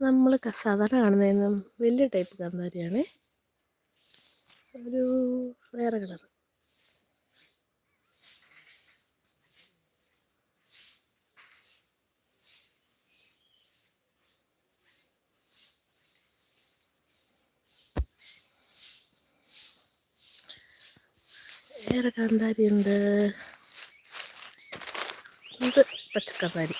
നമ്മൾ സാധാരണ കാണുന്നതിനും വലിയ ടൈപ്പ് കാന്താരിയാണ് ഒരു വേറെ കളർ. വേറെ കാന്താരി ഉണ്ട് ഇത് പച്ചക്കാന്താരി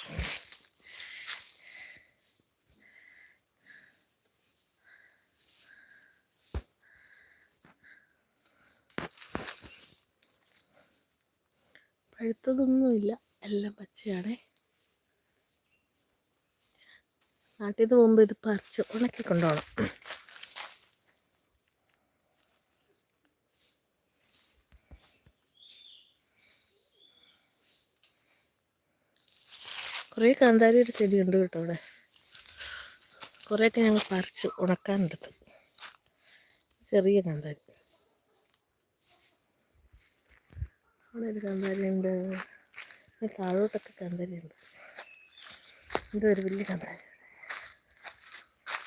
പഴുത്തതൊന്നുമില്ല എല്ലാം പച്ചയാണേ. നാട്ടിൽ നിന്ന് പോകുമ്പോൾ ഇത് പറിച്ച് ഉണക്കി കൊണ്ടുപോകണം കുറേ കാന്താരിയുടെ ചെടിയുണ്ട് കേട്ടോ അവിടെ. കുറേയൊക്കെ ഞങ്ങൾ പറിച്ച് ഉണക്കാനെടുത്ത് ചെറിയ കാന്താരി. അവിടെ ഒരു കന്താരിയുണ്ട് താഴോട്ടൊക്കെ കന്താരിയുണ്ട് എന്തോ ഒരു വലിയ കന്താരി.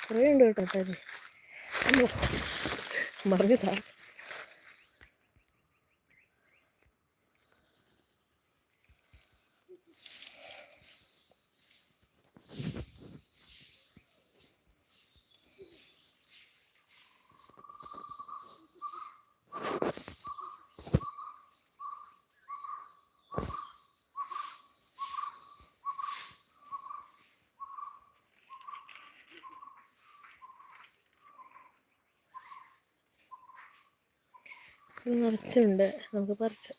കുറേ ഉണ്ട് കേട്ടോ കാന്താരി മറിഞ്ഞു താഴെ നിറച്ചുണ്ട് നമുക്ക് പറിച്ച്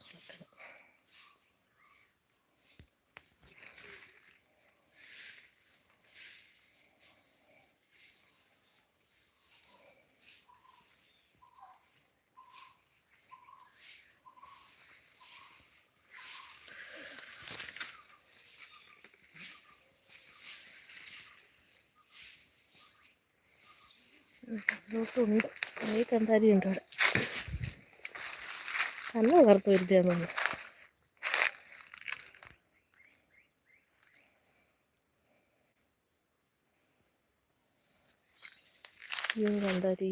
ഉണ്ട് അവിടെ. കണ്ണ് വളർത്ത് കന്താരി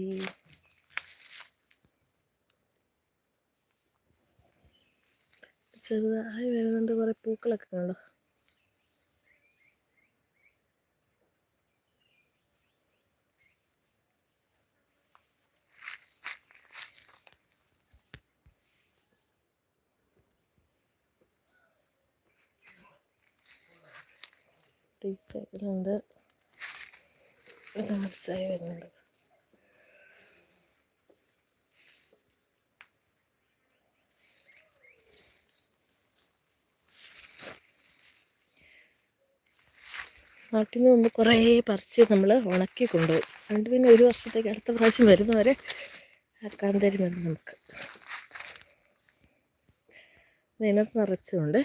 ചെറുതായി വരുന്നുണ്ട് കുറേ പൂക്കളൊക്കെ കണ്ടോ? ഈ സൈഡിലുണ്ട് ഇത് വരുന്നുണ്ട് നാട്ടിൽ നിന്ന് നമ്മൾ കുറേ പറിച്ച് നമ്മൾ ഉണക്കി കൊണ്ടുപോയി. അതുകൊണ്ട് പിന്നെ ഒരു വർഷത്തേക്ക് അടുത്ത പ്രാവശ്യം വരുന്നവരെ ആക്കാൻ തരുമെന്ന് നമുക്ക്. അതിനകത്ത് നിറച്ചുകൊണ്ട്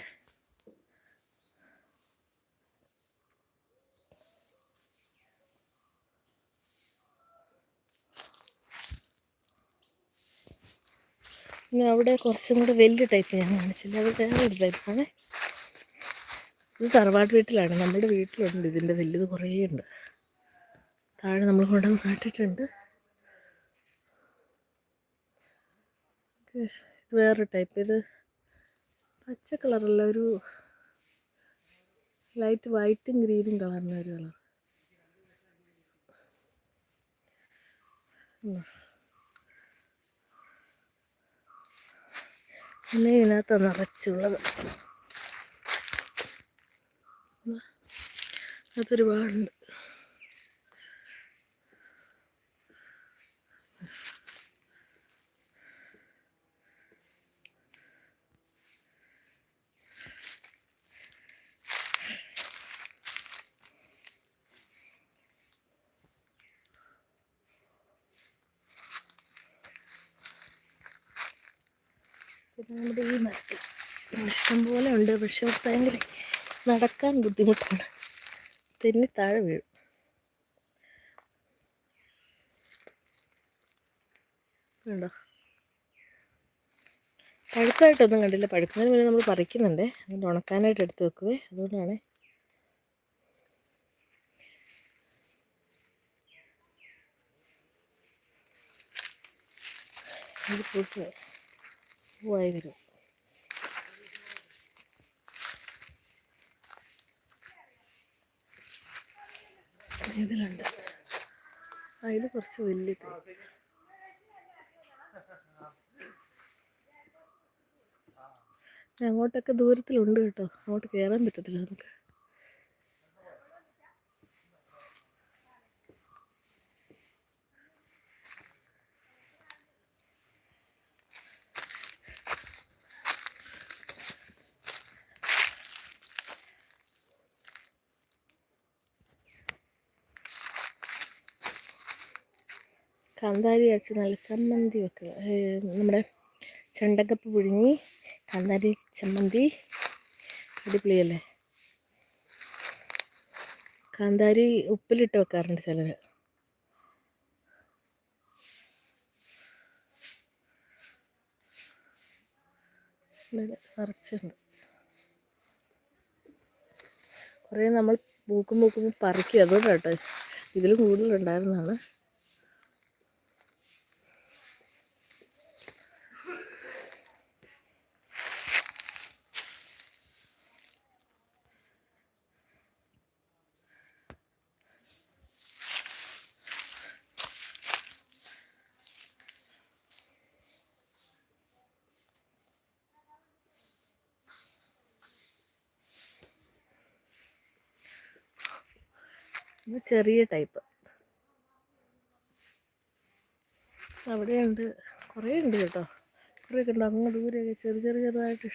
പിന്നെ അവിടെ കുറച്ചും കൂടെ വലിയ ടൈപ്പ് ഞാൻ കാണിച്ചില്ല. അത് വേറൊരു ടൈപ്പാണ് ഇത് തറവാട് വീട്ടിലാണ്. നമ്മുടെ വീട്ടിലുണ്ട്. ഇതിന്റെ വലുത് കുറേ ഉണ്ട്. താഴെ നമ്മൾ കൊണ്ടുവന്ന് നട്ടിട്ടുണ്ട് ഇത് വേറൊരു ടൈപ്പ് ഇത് പച്ച കളറുള്ള ഒരു ലൈറ്റ് വൈറ്റും ഗ്രീനും കളറിന്റെ ഒരു കളർ പിന്നെ ഇതിനകത്ത് നിറച്ചുള്ളത്. അതൊരുപാടുണ്ട്. ഉണ്ട് പക്ഷെ ഭയങ്കര നടക്കാൻ ബുദ്ധിമുട്ടാണ്. തെന്നി താഴെ വീഴും. കണ്ടോ? പഴുത്തതായിട്ടൊന്നും കണ്ടില്ല. പഴുക്കുന്നതിന് മുന്നേ നമ്മൾ പറിക്കുന്നുണ്ട്. അതുകൊണ്ട് ഉണക്കാനായിട്ട് എടുത്ത് വെക്കുവേ. അതുകൊണ്ടാണ് ഇത് പൂവായി വരും. ഇതിലുണ്ട്. ആ ഇത് കുറച്ച് വലിയ തൈ. അങ്ങോട്ടൊക്കെ ദൂരത്തിലുണ്ട് കേട്ടോ. അങ്ങോട്ട് കയറാൻ പറ്റത്തില്ല നമുക്ക്. കാന്താരി അരച്ച് നല്ല ചമ്മന്തി വെക്കുക. നമ്മുടെ ചെണ്ടക്കപ്പ് പുഴുങ്ങി കാന്താരി ചമ്മന്തി അടിപൊളിയല്ലേ? കാന്താരി ഉപ്പിലിട്ട് വെക്കാറുണ്ട് ചിലർ നിറച്ചുണ്ട് കുറേ നമ്മൾ പൂക്കും പൂക്കുമ്പോൾ പറിക്കും. അതുകൊണ്ടാണ് കേട്ടോ ഇതിലും കൂടുതലുണ്ടായിരുന്നതാണ്. ഇത് ചെറിയ ടൈപ്പ്. അവിടെയുണ്ട്. കുറേ ഉണ്ട് കേട്ടോ. കുറേ ഉണ്ട്. അങ്ങ് ദൂരെയൊക്കെ ചെറിയ ചെറിയ ചെറുതായിട്ട്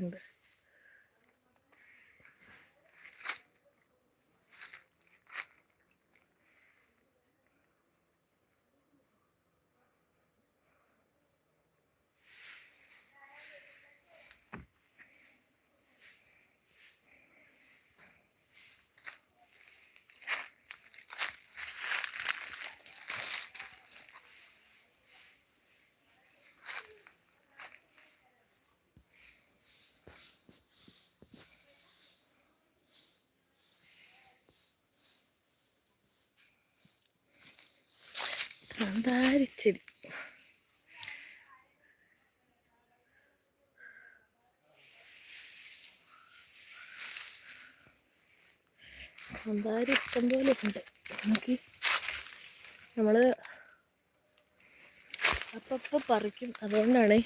ഉണ്ട്. കാന്താരിച്ചെടി ഇഷ്ടം പോലെ ഉണ്ട്. നമുക്ക് നമ്മൾ അപ്പം പറിക്കും. അതുകൊണ്ടാണ്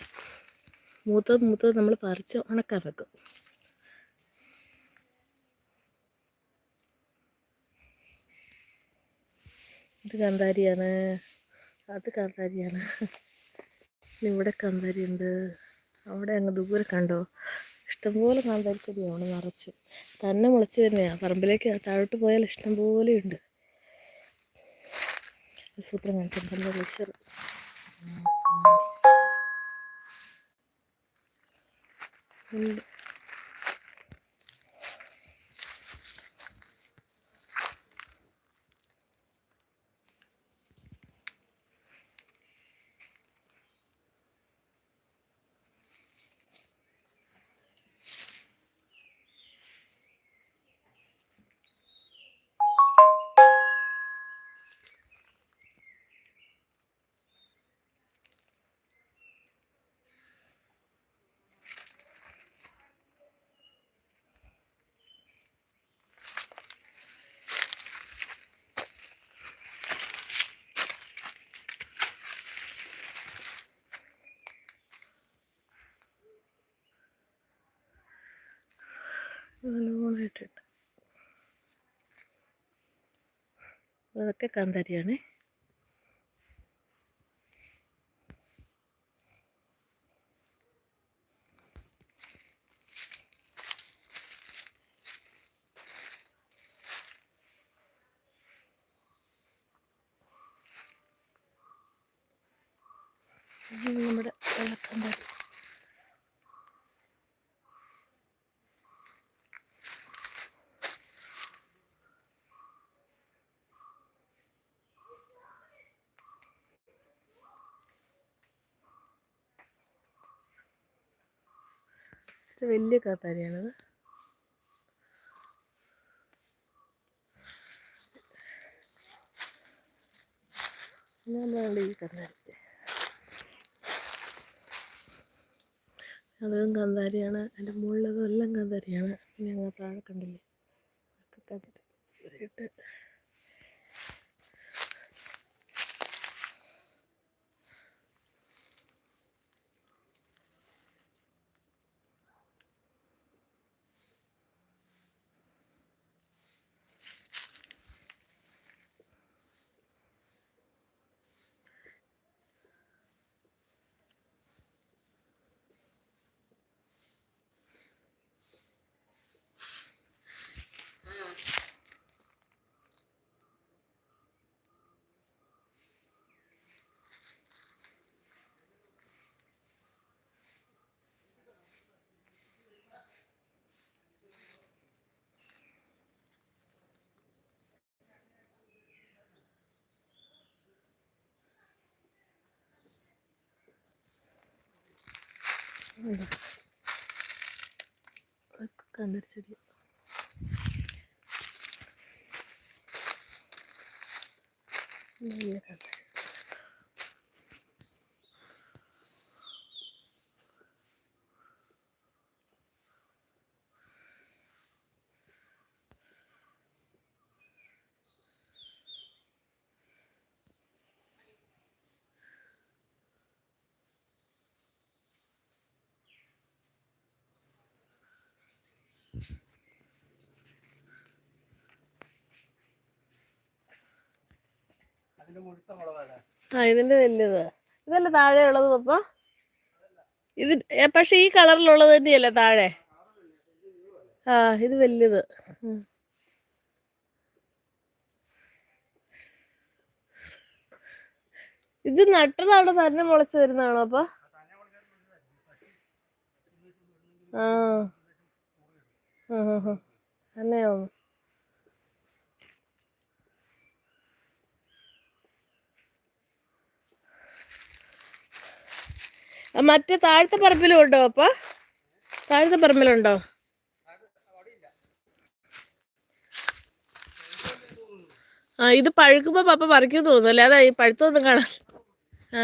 മൂത്ത മൂത്തത് നമ്മൾ പറിച്ച് ഉണക്കാൻ വെക്കും ഇത് കാന്താരിയാണ് അത് കാന്താരിയാണ്. ഇവിടെ കാന്താരി ഉണ്ട് അവിടെ അങ്ങ് ദൂരെ കണ്ടോ? ഇഷ്ടംപോലെ കാന്താരി ചെടിയാണ് നിറച്ച്. തന്നെ മുളച്ച് തന്നെയാണ് പറമ്പിലേക്ക് താഴോട്ട് പോയാൽ ഇഷ്ടംപോലെ ഉണ്ട്. സൂത്രം കാണിച്ചിട്ടുണ്ട് വിഷർ ഉണ്ട്. നല്ലോണമായിട്ടുണ്ട് അതൊക്കെ കാന്താരിയാണേ. കുറച്ച് വലിയ കാത്താരിയാണത് ഈ കന്നാരി. അതും കന്നാരിയാണ് അതിന്റെ മുകളിലതെല്ലാം കന്നാരിയാണ് പിന്നെ ഞങ്ങൾ താഴെ കണ്ടില്ലേ? ഒക്കെ ഉണ്ട്. അതൊക്കെ ചെടി ആ ഇതിന്റെ വലിയത് ഇതല്ല താഴെ ഉള്ളത് പപ്പ? ഇത് പക്ഷെ ഈ കളറിലുള്ളത് തന്നെയല്ലേ താഴെ? ആ ഇത് വലിയത് ഇത് നട്ടതാണ് തന്നെ മുളച്ചു വരുന്നതാണോ അപ്പൊ ആ. ആ, മറ്റേ താഴത്തെ പറമ്പിലും അപ്പ? താഴത്തെ പറമ്പിലുണ്ടോ? ആ ഇത് പഴുക്കുമ്പോ പപ്പ പറിക്കും തോന്നുന്നു. അല്ലേ അതാ ഈ പഴുത്തൊന്നും കാണാൻ ആ.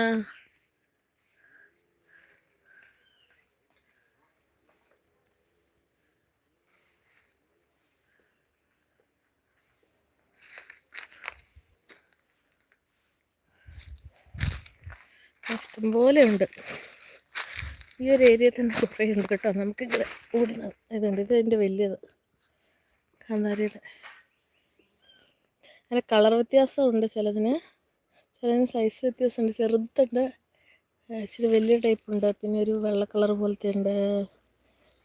ഇഷ്ടംപോലെ ഉണ്ട് ഈ ഒരു ഏരിയ തന്നെ കുറേ ഉണ്ട് കേട്ടോ. നമുക്ക് ഇങ്ങനെ ഓടുന്ന ഇതുണ്ട്. ഇത് അതിന്റെ വലിയത്. കാന്താരിയുടെ. അങ്ങനെ കളർ വ്യത്യാസമുണ്ട് ചിലതിന്. ചിലതിന് സൈസ് വ്യത്യാസമുണ്ട്. ചെറുതുണ്ട്. ഇച്ചിരി വലിയ ടൈപ്പ് ഉണ്ട്. പിന്നെ ഒരു വെള്ള കളർ പോലത്തെ ഉണ്ട്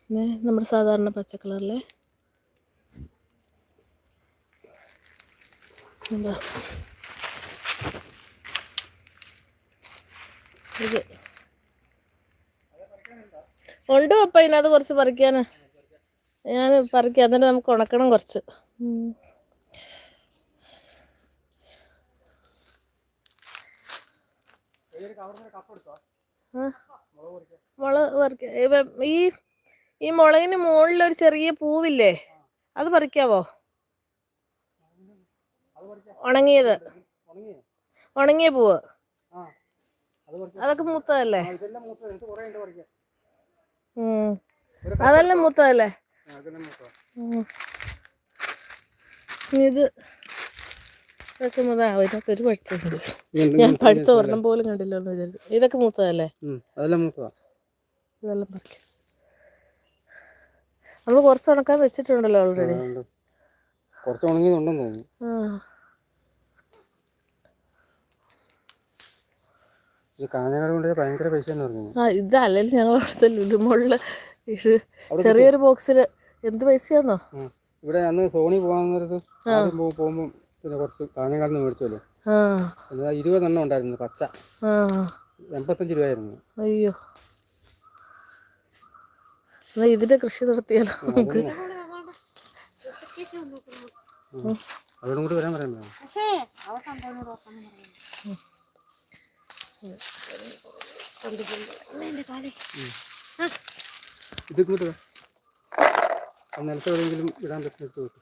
പിന്നെ നമ്മുടെ സാധാരണ പച്ച കളറിലെ എന്താ ഇത്. ഉണ്ട് അപ്പം ഇതിനകത്ത് കുറച്ച് പറിക്കാൻ ഞാൻ പറിക്കാം. എന്നിട്ട് നമുക്ക് ഉണക്കണം കുറച്ച്. മുളക് പറിക്ക. ഈ ഈ മുളകിന് മുകളിൽ ഒരു ചെറിയ പൂവില്ലേ? അത് പറിക്കാവോ? ഉണങ്ങിയത്. ഉണങ്ങി ഉണങ്ങിയ പൂവ്. ഉം. മൂത്തതല്ലേ അതെല്ലാം മൂത്തതല്ലേ? ഇത് ഇതൊക്കെ മൂത്താ ഇതിനകത്ത് ഒരു പഠിത്തമുണ്ട് ഞാൻ പഠിത്തം ഒരെണ്ണം പോലും കണ്ടില്ലെന്ന് വിചാരിച്ചു. ഇതൊക്കെ മൂത്തതല്ലേ? അതെല്ലാം മൂത്തതാ. ഇതെല്ലാം പറിക്കും. നമ്മൾ കുറച്ച് ഉണക്കാൻ വെച്ചിട്ടുണ്ടല്ലോ ഓൾറെഡി. കുറച്ച് ഉണങ്ങിയതുണ്ടെന്ന് തോന്നുന്നു. ആ. ഇത് കാഞ്ഞങ്ങാട് കൊണ്ട് ഭയങ്കര പൈസ എന്ന് പറഞ്ഞു ആ ഇതല്ലെങ്കിൽ ഞങ്ങൾ അവിടുത്തെ ലുലുമോളിൽ ഇത് ചെറിയൊരു ബോക്സിൽ എന്ത് പൈസയാന്നോ? ഇവിടെ അന്ന് സോണി പോകുമ്പോൾ പിന്നെ കുറച്ച് കാഞ്ഞങ്ങാട് നിന്ന് മേടിച്ചല്ലോ ഇരുപതെണ്ണം ഉണ്ടായിരുന്നു പച്ച. ആ. എൺപത്തഞ്ച് രൂപയായിരുന്നു. അയ്യോ. എന്നാ ഇതിന്റെ കൃഷി നടത്തിയാലോ നമുക്ക്? അവരോടും കൂടി വരാൻ പറയാൻ പറയാം ഇത് കൂട്ടുക നിലത്ത് എവിടെയെങ്കിലും ഇടാൻ പറ്റുന്ന വെക്കും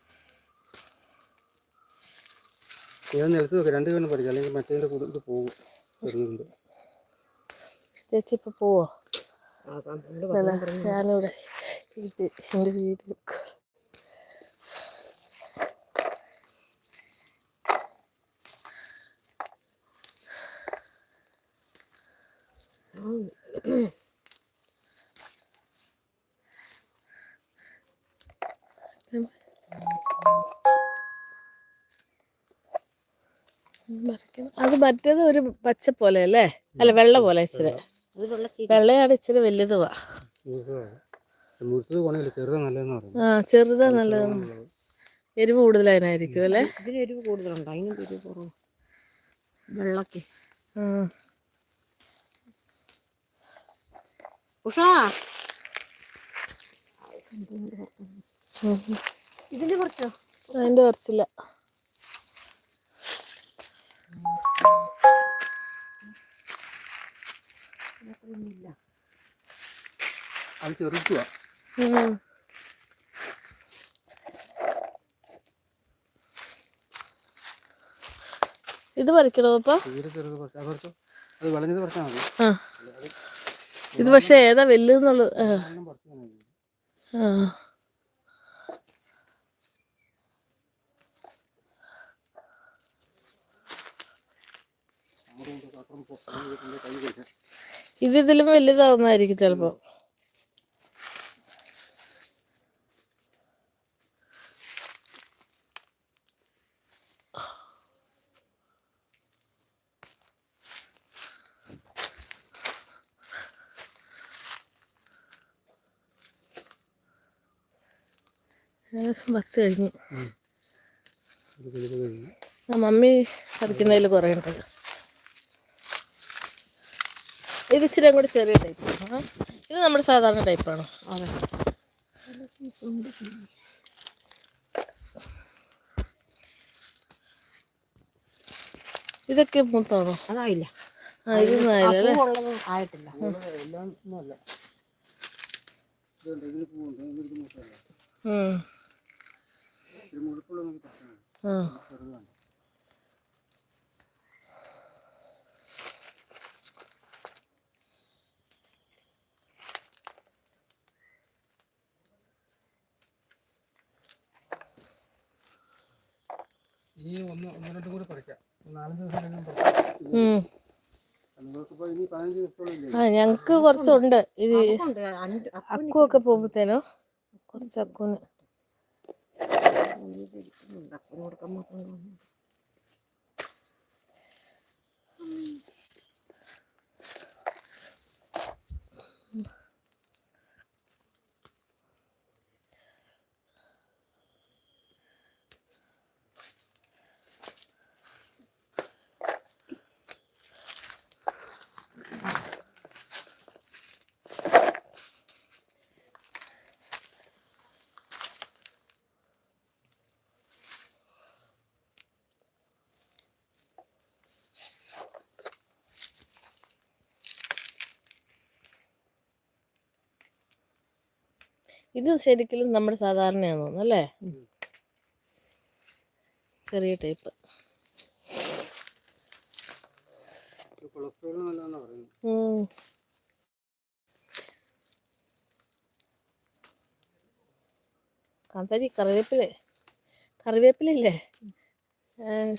ഇത് നിലത്ത് നോക്കുക രണ്ട് പേരും പഠിക്കാം. അല്ലെങ്കിൽ മറ്റേതിന്റെ കൂടെ ഇത് പോകും. വരുന്നുണ്ട്. ചേച്ചി ഇപ്പൊ പോവോ? ഞാനിവിടെ ഇത് എന്റെ മറ്റേത് ഒരു പച്ച പോലെ അല്ലേ? അല്ല വെള്ള പോലെ ഇച്ചിരി. വെള്ളയാണ് ഇച്ചിരി വലുതുവാ. ആ ചെറുതാ നല്ലത് എരിവ് കൂടുതലായിരിക്കും അല്ലേ? എരിവ് കൂടുതലുണ്ട്? അതിനും എരിവ് കുറവ്. വെള്ളക്ക്. ഉഷാ? ഉം. ഇതിന്റെ കുറച്ചോ? അതിന്റെ കുറച്ചില്ല. അത് ചെറുക്കുക ഇത് പറിക്കണോ അപ്പ അത് വിളഞ്ഞത് മതി. ഇത് പക്ഷെ ഏതാ വലുതെന്നുള്ളത്? ആ. ഒന്നും പറിച്ചാൽ മതി ആ ഇത് ഇതിലും വലുതാവുന്നതായിരിക്കും ചിലപ്പോ. ഏകദേശം പറിച്ചു കഴിഞ്ഞു. മമ്മി പറിക്കുന്നതിൽ കുറേ ഉണ്ട്. ഇത് ഇച്ചിരി കൂടി ചെറിയ ടൈപ്പ് ഇത് നമ്മുടെ സാധാരണ ടൈപ്പാണോ അതെ. ഇതൊക്കെ മൂത്താണോ? അതായില്ല. ആ ഇതൊന്നും ആയില്ല അല്ലേ? ഉള്ളത് ആയിട്ടില്ല ഒന്നുമല്ല ഇതുണ്ട് ഇതിന് പൂവുണ്ട് ഇതിന് മൂത്തല്ല ഉം. ഇത് മുഴുപ്പുള്ള നമുക്ക് പറിച്ചാൽ മതി ആ ചെറുതാണ് ഇനി ഒന്ന് ഒന്ന് രണ്ടും കൂടി പറിക്കാം. നാലഞ്ച് ദിവസം കഴിഞ്ഞ് പറിക്കാം. ആ ഞങ്ങക്ക് കുറച്ചുണ്ട്. ഇത് ഉണ്ട് ഒക്കെ അക്കുവൊക്കെ പോകുമ്പോഴത്തേനോ? കുറച്ച് അക്കുവിന്. അപ്പന് കൊടുക്കാൻ ഇത് ശരിക്കും നമ്മുടെ സാധാരണയാന്ന് തോന്നുന്നു അല്ലേ? ചെറിയ ടൈപ്പ്. കാന്താരി കറിവേപ്പില. കറിവേപ്പിലില്ലേ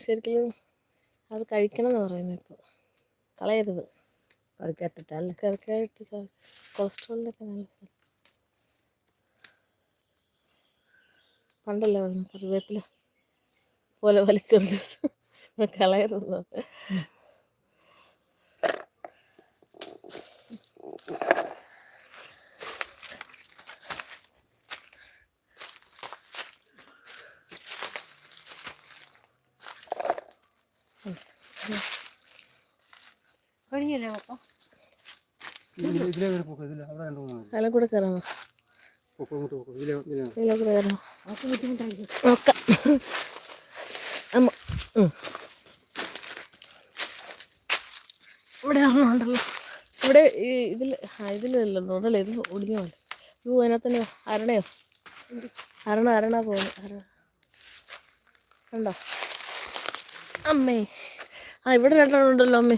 ശരിക്കും അത് കഴിക്കണം എന്ന് പറയുന്നു ഇപ്പോൾ കളയരുത് കറിക്കാട്ടിട്ടല്ലേ കറിക്കായിട്ട് കൊളസ്ട്രോളിനൊക്കെ നല്ല പണ്ടല്ലേ പറഞ്ഞു കറിവേപ്പില പോലെ വലിച്ചെറിഞ്ഞത് കളയരുത് രണ്ട് അതിലെ കൂടെ കയറാമോ? നോക്കാം അമ്മ. ഇവിടെ ഉണ്ടല്ലോ ഇവിടെ ഈ ഇതിൽ ഇതിലല്ലോ തോന്നല്ലേ ഇത് ഒടിഞ്ഞു പോലെ ഇത് അതിനകത്തന്നെ അരണയോ? അരണ അരണ പോകുന്നു അരണ. ഉണ്ടോ അമ്മേ. ആ ഇവിടെ രണ്ടെണ്ണം ഉണ്ടല്ലോ അമ്മേ.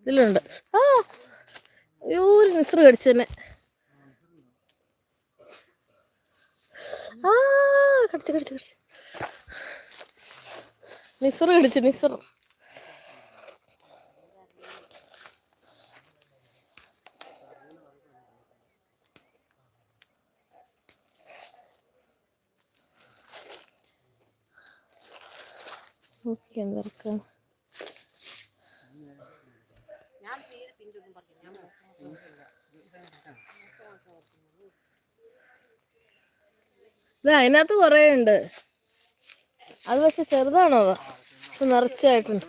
ഇതിലുണ്ട്. ആ. അയ്യോ ഒരു കടിച്ചു കടിച്ചെന്നെ. കടിച്ച് കടിച്ച് കടിച്ച്. നിസർ കടിച്ചു നിസർ ഓക്കെ എന്തെടുക്കാം ഇത് അതിനകത്ത് കുറേ ഉണ്ട്. അത് പക്ഷെ ചെറുതാണോ പക്ഷെ നിറച്ചായിട്ടുണ്ട്.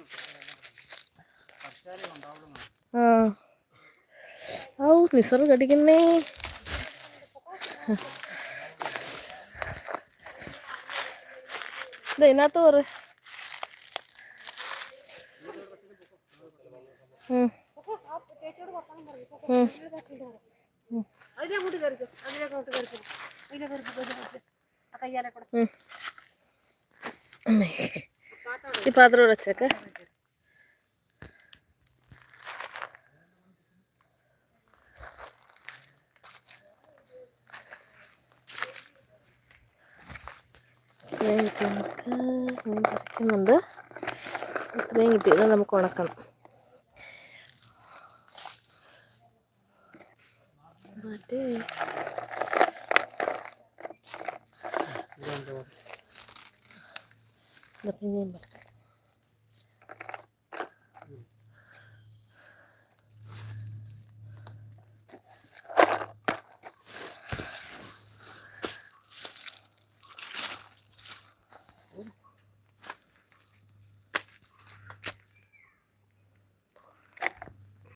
ആ. ഔ നിസർ കടിക്കുന്നേ. ഇത് ഇതിനകത്ത് കുറേ. ഉം. ഉം. അതിലങ്ങോട്ട് അതിനെ അങ്ങോട്ട് കയറിക്കോ. അതിനെ കയറി ഈ പാത്രം ഇവിടെ ഇത്രയും കിട്ടിയത് നമുക്ക് ഉണക്കണം മറ്റേ ഇത് പിന്നെയും പറിക്കാം